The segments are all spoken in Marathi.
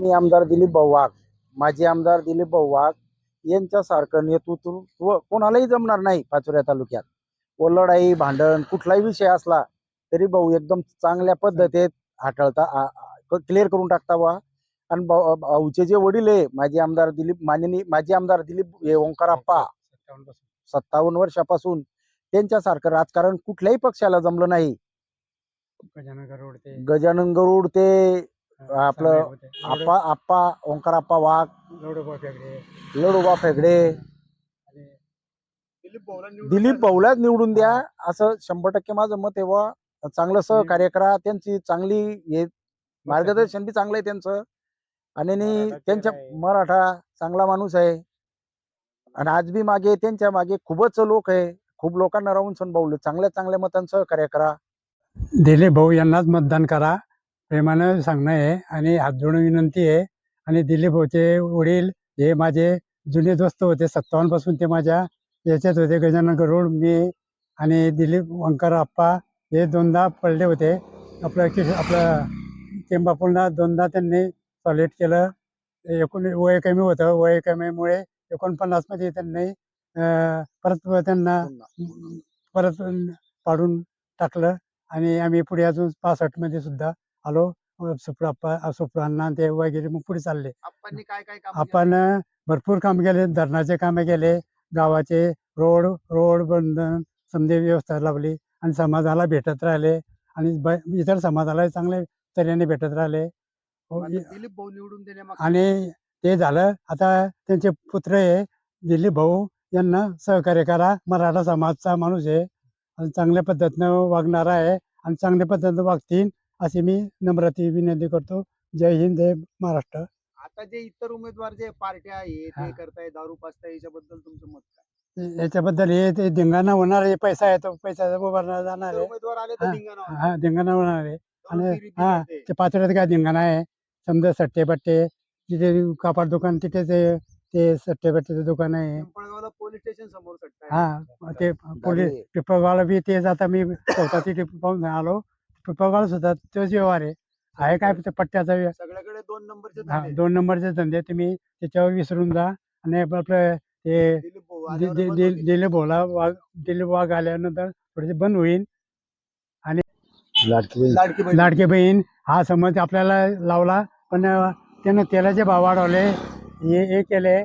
आणि आमदार दिलीप भाऊ वाघ माजी आमदार दिलीप भाऊ वाघ यांच्यासारखं नेतृत्व कोणालाही जमणार नाही पाचोऱ्या तालुक्यात. व लढाई भांडण कुठलाही विषय असला तरी भाऊ एकदम चांगल्या पद्धतीत हाताळता क्लिअर करून टाकता बा आणि भाऊ- भाऊचे जे वडील आहे माजी आमदार दिलीप माननीय माजी आमदार दिलीप हे ओंकाराप्पा सत्तावन्न वर्षापासून त्यांच्यासारखं राजकारण कुठल्याही पक्षाला जमलं नाही. गजानन गरुड ते आपलं आप्पा आप्पा ओंकाराप्पा वाघ लोडोबा फेकडे लडोबा फेगडे. दिलीप भाऊलाच निवडून द्या. असं शंभर टक्के माझं मत आहे बुवा. चांगलं सहकार्य करा. त्यांची चांगली हे मार्गदर्शन बी चांगलं आहे त्यांचं. आणि त्यांच्या. मराठा चांगला माणूस आहे. आणि आज बी मागे त्यांच्या मागे खूपच लोक आहे. खूप लोकांना राहून सण भाऊ चांगल्या चांगल्या मतांचं सहकार्य करा. दिलीप भाऊ यांनाच मतदान करा. प्रेमानं सांगणं आहे आणि हात जोडून विनंती आहे. आणि दिलीप भाऊचे वडील हे माझे जुने दोस्त होते सत्तावन्नपासून ते माझ्या याच्यात होते गजानन गरुड मी आणि दिलीप वंकर आप्पा हे दोनदा पडले होते. आपलं कि आपलं टेंबापूरला दोनदा त्यांनी सॉलिड केलं. एकूण वय कमी होतं. वय कमीमुळे एकोणपन्नासमध्ये त्यांनी परत त्यांना परत पाडून टाकलं. आणि आम्ही पुढे अजून पासष्टमध्ये सुद्धा आलो सुप्राप्पा सुप्रांना ते वगैरे मग पुढे चालले. आपण काय आपण भरपूर काम केले. धरणाचे कामे केले. गावाचे रोड रोड बंधन समजे व्यवस्था लावली आणि समाजाला भेटत राहिले आणि इतर समाजाला चांगल्या तऱ्हेने भेटत राहिले. हो, आणि ते झालं. आता त्यांचे पुत्र आहे दिलीप भाऊ यांना सहकार्य करा. मराठा समाजचा माणूस आहे. आणि चांगल्या पद्धतीनं वागणारा आहे आणि चांगल्या पद्धतीनं वागतील. अशी मी नम्रती विनंती करतो. जय हिंद जय महाराष्ट्र. आता जे इतर उमेदवार जे पार्ट्या आहे हा. ते करताय दारू पाचताय याच्याबद्दल तुमचं मत काय? याच्याबद्दल हे ते धिंगाणा होणार आहे पैसा आहे तो पैसा उभारला जाणार जर आहे. उमेदवार आले हा, तर धिंगाणा होणार. हा धिंगाणा होणार आहे. आणि हा ते पाचोऱ्यात काय धिंगाणा आहे? समजा सट्टे बट्टे तिथे कापड दुकान तिथे ते ते सट्टे बट्टेचं दुकान आहे. पिंपळगावला पोलीस स्टेशन समोर सट्टा आहे. हा ते पोलीस पिंपळगावला बी तेच आता मी चौथा तिथे पाहून आलो. पिंपळगाव सुद्धा तोच व्यवहार आहे आहे काय ते पट्ट्याचा सगळ्याकडे दोन नंबरचे हा, धंदे. दोन नंबरचे धंदे. तुम्ही त्याच्यावर विसरून जा. आणि आपलं ते दिलीप भाऊ दि- आल्यावर दि- बंद दि- होतील. दिलीप भोला वाघ दिलीप वाघ आल्यानंतर थोडेसे बंद होईल. लाडकी बहीण. लाडके बहीण. हा समज आपल्याला लावला पण अं, त्यानं तेलाचे भाव वाढवले हे हे केले.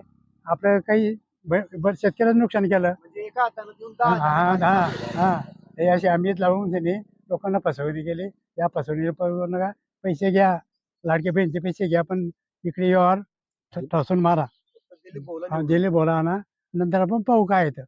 आपलं काही ब- शेतकऱ्याचं नुकसान केलं. म्हणजे एका हातानं देऊन हा दहा हा हातानं हा. हा. हे असे आम्हीच लावून त्यांनी लोकांना फसवणी केली या फसवणीवर नका. पैसे घ्या. लाडके बहिणीचे पैसे घ्या पण इकडे यावर ठसून मारा. हा, दिले बोला ना. नंतर आपण पाहू काय येतं.